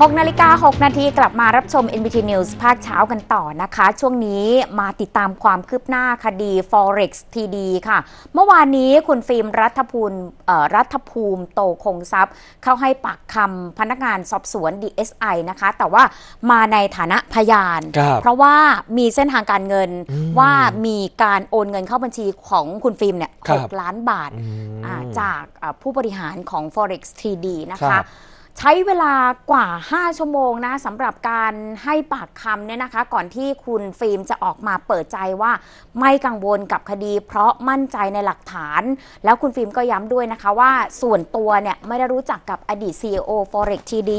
6นาฬิกา 6 นาทีกลับมารับชม NBT News ภาคเช้ากันต่อนะคะ ช่วงนี้มาติดตามความคืบหน้าคดี Forex TD ค่ะ เมื่อวานนี้คุณฟิล์มรัฐภูมิเอ่อรัฐภูมิโตคงทรัพย์ เข้าให้ปากคำพนักงานสอบสวน DSI นะคะ แต่ว่ามาในฐานะพยานครับเพราะว่ามีเส้นทางการเงินอืมว่ามีการโอนเงินเข้าบัญชีของคุณฟิล์มเนี่ยครับ6ล้านบาทอืมอ่าจากอ่าผู้บริหารของ Forex 3D นะครัคะบ ใช้เวลากว่า 5 ชั่วโมงนะสำหรับการให้ปากคำเนี่ยนะคะ ก่อนที่คุณฟิล์มจะออกมาเปิดใจว่าไม่กังวลกับคดี เพราะมั่นใจในหลักฐาน แล้วคุณฟิล์มก็ย้ำด้วยนะคะว่าส่วนตัวเนี่ยไม่ได้รู้จักกับอดีต CEO Forex TD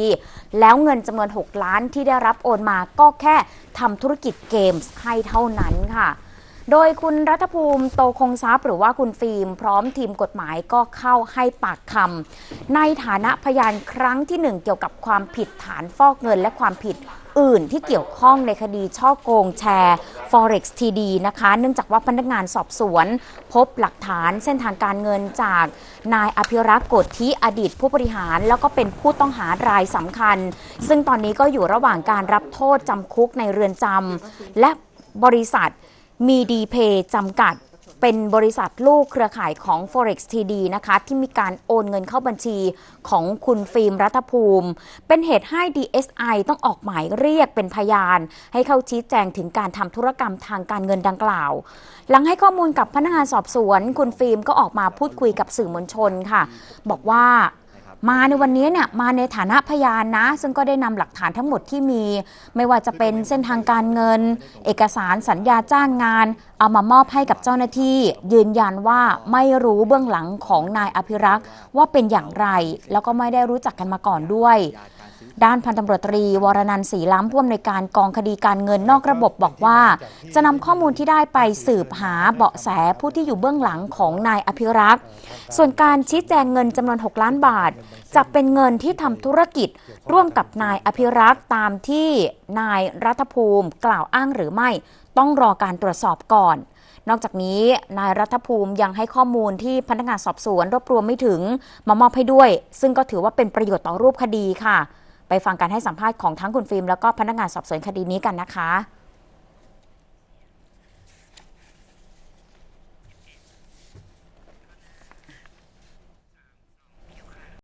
แล้วเงินจำนวน 6 ล้านที่ได้รับโอนมาก็แค่ทำธุรกิจเกมส์ให้เท่านั้นค่ะ โดยคุณรัฐภูมิโตคงทรัพย์หรือว่าคุณฟิล์มพร้อมทีมกฎหมายก็เข้าให้ปากคำในฐานะพยานครั้งที่หนึ่งเกี่ยวกับความผิดฐานฟอกเงินและความผิดอื่นที่เกี่ยวข้องในคดีช่อโกงแชร์ Forex TD นะคะ เนื่องจากว่าพนักงานสอบสวน พบหลักฐานเส้นทางการเงินจากนายอภิรักษ์โกฏทิอดีตผู้บริหาร แล้วก็เป็นผู้ต้องหารายสำคัญ ซึ่งตอนนี้ก็อยู่ระหว่างการรับโทษจำคุกในเรือนจำและบริษัท มีดีเพย์จำกัดเป็นบริษัทลูกเครือข่ายของ Forex TD นะคะที่มีการโอนเงินเข้าบัญชีของคุณฟิล์มรัฐภูมิ เป็นเหตุให้ DSI ต้องออกหมายเรียกเป็นพยาน ให้เข้าชี้แจงถึงการทำธุรกรรมทางการเงินดังกล่าว หลังให้ข้อมูลกับพนักงานสอบสวน คุณฟิล์มก็ออกมาพูดคุยกับสื่อมวลชนค่ะ บอกว่า มาในวันนี้เนี่ยมาในฐานะพยานนะ ซึ่งก็ได้นำหลักฐานทั้งหมดที่มี ไม่ว่าจะเป็นเส้นทางการเงิน เอกสารสัญญาจ้างงาน เอามามอบให้กับเจ้าหน้าที่ ยืนยันว่าไม่รู้เบื้องหลังของนายอภิรักษ์ว่าเป็นอย่างไร แล้วก็ไม่ได้รู้จักกันมาก่อนด้วย ด้านพันตำรวจตรี วรนันท์ศรีล้ำผู้อำนวยการกองคดีการเงินนอกระบบบอกว่า จะนำข้อมูลที่ได้ไปสืบหาเบาะแสผู้ที่อยู่เบื้องหลังของนายอภิรักษ์ ส่วนการชี้แจงเงินจำนวน 6 ล้านบาท จะเป็นเงินที่ทำธุรกิจ ร่วมกับนายอภิรักษ์ตามที่นายรัฐภูมิกล่าวอ้างหรือไม่ ต้องรอการตรวจสอบก่อนนอกจากนี้นายรัฐภูมิยังให้ข้อมูลที่พนักงานสอบสวนรวบรวมไม่ถึง มามอบให้ด้วย ซึ่งก็ถือว่าเป็นประโยชน์ต่อรูปคดีค่ะ ไปฟังการให้สัมภาษณ์ของทั้งคุณฟิล์มแล้วก็พนักงานสอบสวนคดีนี้กันนะคะ